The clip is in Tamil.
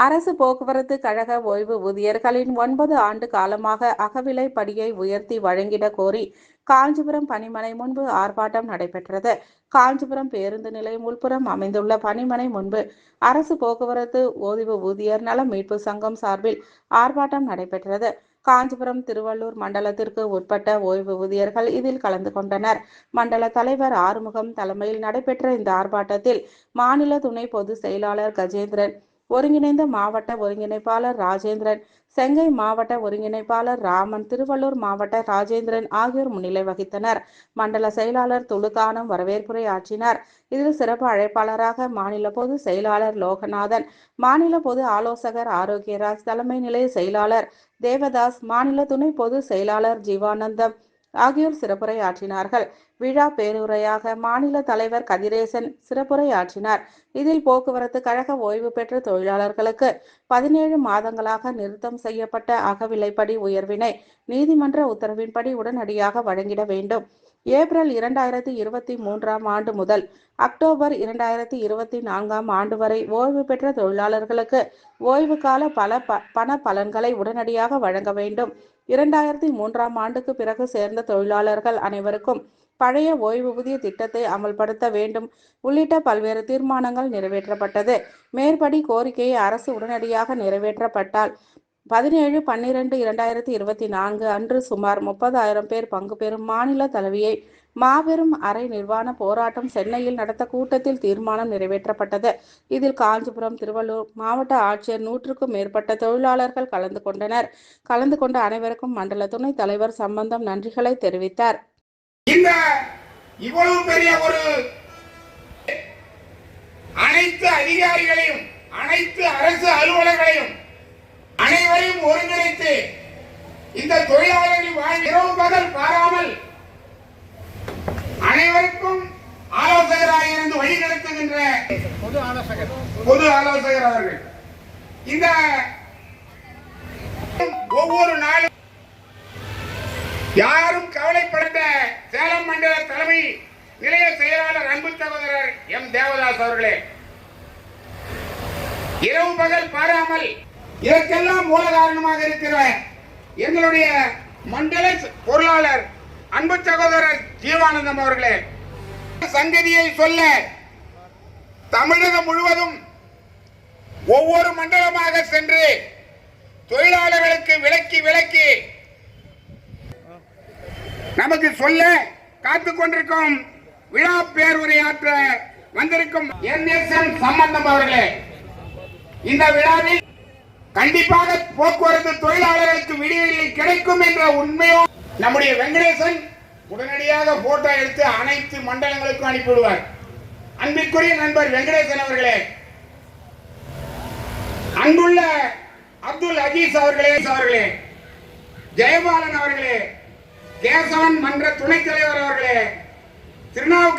அரசு போக்குவரத்து கழக ஓய்வு ஊதியர்களின் ஒன்பது ஆண்டு காலமாக அகவிலை படியை உயர்த்தி வழங்கிட கோரி காஞ்சிபுரம் பணிமனை முன்பு ஆர்ப்பாட்டம் நடைபெற்றது. காஞ்சிபுரம் பேருந்து நிலையம் உள்புறம் அமைந்துள்ள பணிமனை முன்பு அரசு போக்குவரத்து ஓய்வு ஊதியர் நல மீட்பு சங்கம் சார்பில் ஆர்ப்பாட்டம் நடைபெற்றது. காஞ்சிபுரம் திருவள்ளூர் மண்டலத்திற்கு உட்பட்ட ஓய்வு ஊதியர்கள் இதில் கலந்து கொண்டனர். மண்டல தலைவர் ஆறுமுகம் தலைமையில் நடைபெற்ற இந்த ஆர்ப்பாட்டத்தில் மாநில துணை பொதுச் செயலாளர் கஜேந்திரன் ஒருங்கிணைந்த மாவட்ட ஒருங்கிணைப்பாளர் ராஜேந்திரன். செங்கை மாவட்ட ஒருங்கிணைப்பாளர் ராமன் திருவள்ளூர் மாவட்ட ராஜேந்திரன் ஆகியோர் முன்னிலை வகித்தனர். மண்டல செயலாளர் துளுக்கானம் வரவேற்புரை ஆற்றினார். இதில் சிறப்பு அழைப்பாளராக மாநில பொது செயலாளர் லோகநாதன் மாநில பொது ஆலோசகர் ஆரோக்கியராஜ் தலைமை நிலைய செயலாளர் தேவதாஸ் மாநில துணை பொது செயலாளர் ஜீவானந்தம் ஆகியோர் சிறப்புரை ஆற்றினார்கள் விழா பேருரையாக மாநில தலைவர் கதிரேசன் சிறப்புரை ஆற்றினார் இதில் போக்குவரத்து கழக ஓய்வு பெற்ற தொழிலாளர்களுக்கு பதினேழு மாதங்களாக நிறுத்தம் செய்யப்பட்ட அகவிலைப்படி உயர்வினை நீதிமன்ற உத்தரவின்படி உடனடியாக வழங்கிட வேண்டும். ஏப்ரல் இரண்டாயிரத்தி இருபத்தி மூன்றாம் ஆண்டு முதல் அக்டோபர் இரண்டாயிரத்தி இருபத்தி நான்காம் ஆண்டு வரை ஓய்வு பெற்ற தொழிலாளர்களுக்கு ஓய்வு கால பல ப- பண பலன்களை உடனடியாக வழங்க வேண்டும். இரண்டாயிரத்தி மூன்றாம் ஆண்டுக்கு பிறகு சேர்ந்த தொழிலாளர்கள் அனைவருக்கும் பழைய ஓய்வூதிய திட்டத்தை அமல்படுத்த வேண்டும். உள்ளிட்ட பல்வேறு தீர்மானங்கள் நிறைவேற்றப்பட்டது. மேற்படி கோரிக்கையை அரசு உடனடியாக நிறைவேற்றப்பட்டால் பதினேழு பன்னிரண்டு இரண்டாயிரத்தி இருபத்தி நான்கு அன்று சுமார் முப்பதாயிரம் பேர் பங்கு பெறும் மாநில தலைவியை மாபெரும் அரை நிர்வாண போராட்டம் சென்னையில் நடத்த கூட்டத்தில் தீர்மானம் நிறைவேற்றப்பட்டது. இதில் காஞ்சிபுரம் திருவள்ளூர் மாவட்ட ஆட்சியர் நூற்றுக்கும் மேற்பட்ட தொழிலாளர்கள் கலந்து கொண்டனர். கலந்து கொண்ட அனைவருக்கும் மண்டல துணைத் தலைவர் சம்பந்தம் நன்றிகளை தெரிவித்தார். இந்த இவ்வளவு பெரிய ஒரு அனைத்து அதிகாரிகளையும் அனைத்து அரசு அலுவலர்களையும் அனைவரையும் ஒருங்கிணைத்து இந்த தொழிலாளர்கள் வாழ் இரவு பகல் பாராமல் அனைவருக்கும் ஆலோசகராக இருந்து வழி நடத்துகின்ற பொது ஆலோசகர் பொது ஆலோசகர் அவர்கள். இந்த ஒவ்வொரு நாளும் யாரும் கவலைப்படாத சேலம் மண்டல தலைமை நிலைய செயலாளர் அன்பு சகோதரர் எம் தேவதாஸ் அவர்களே. இரவு பகல் பாராமல் இதற்கெல்லாம் மூல காரணமாக இருக்கிற எங்களுடைய மண்டல பொருளாளர் அன்பு சகோதரர் ஜீவானந்தம் அவர்களே சங்கதியை சொல்ல தமிழகம் முழுவதும் ஒவ்வொரு மண்டலமாக சென்று தொழிலாளர்களுக்கு விலக்கி விலக்கி நமக்கு சொல்ல காத்துக் கொண்டிருக்கும் விழா பேருரையாற்ற வந்திருக்கும் என்எஸ்எம் சம்பந்தம் அவர்களே இந்த விழாவில் கண்டிப்பாக போக்குவரத்து தொழிலாளர்களுக்கு விடியலை கிடைக்கும் என்ற உண்மையோ நம்முடைய வெங்கடேசன் உடனடியாக போட்டோ எடுத்து அனைத்து மண்டலங்களுக்கும் அனுப்பிவிடுவார். அன்பிற்குரிய நண்பர் வெங்கடேசன் அவர்களே அங்குள்ள அப்துல் அஜீஸ் அவர்களே அவர்களே ஜெயபாலன் அவர்களே கேசவன் மன்ற துணைத் தலைவர் அவர்களே திருநாவுக்கரசு